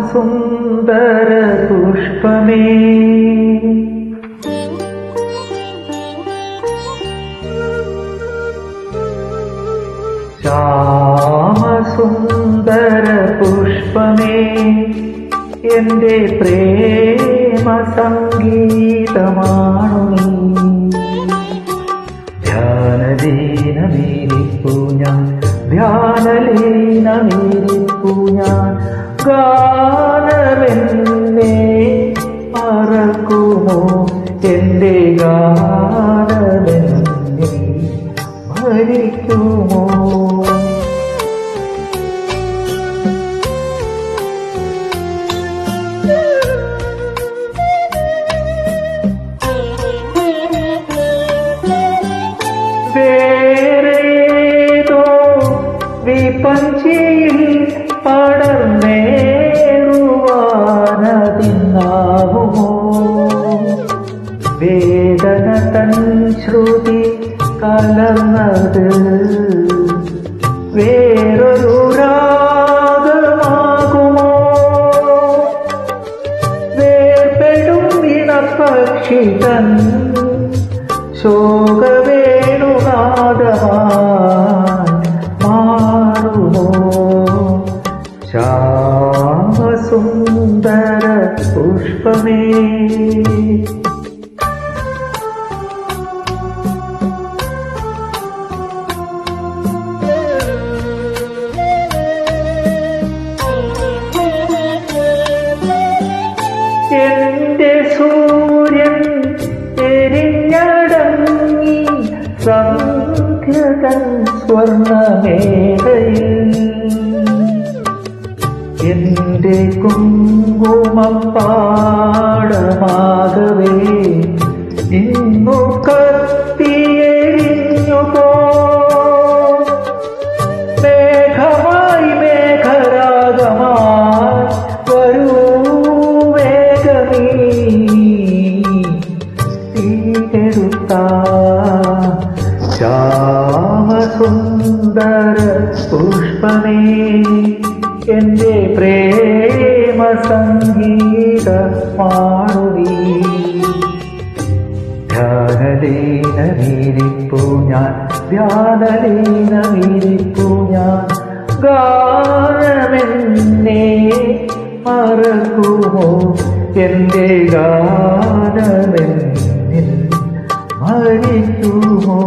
ശ്യാമസുന്ദര പുഷ്പമേ ശ്യാമസുന്ദര പുഷ്പമേ എന്റെ പ്രേമ സംഗീതമാണു ഞാൻ ഗാനമെന്നെ മറക്കുമോ? എന്റെ ഗാനമെന്നെ മരിക്കുമോ? വേറേതോ വേദന തൻ ശ്രുതി കലർന്നത് വേറൊരു രാഗമാകുമോ? വേർപെടും ഇണപക്ഷി തൻ ശോകവേണുനാദമായി മാറുമോ? ശ്യാമസുന്ദര പുഷ്പമേ സന്ധ്യതൻ സ്വർണമേഖയിൽ എന്റെ കുങ്കുമപ്പാടമാകവേ ശ്യാമസുന്ദര പുഷ്പമേ. എന്റെ പ്രേമ സംഗീത പാടുവീ ധ്യാനലീനമീരിപ്പു ഞാൻ ധ്യാനലീനമീരിപ്പു ഞാൻ. ഗാനമെന്നെ മറക്കുമോ? എന്റെ ഗാനമെന്നിൽ മരിക്കുമോ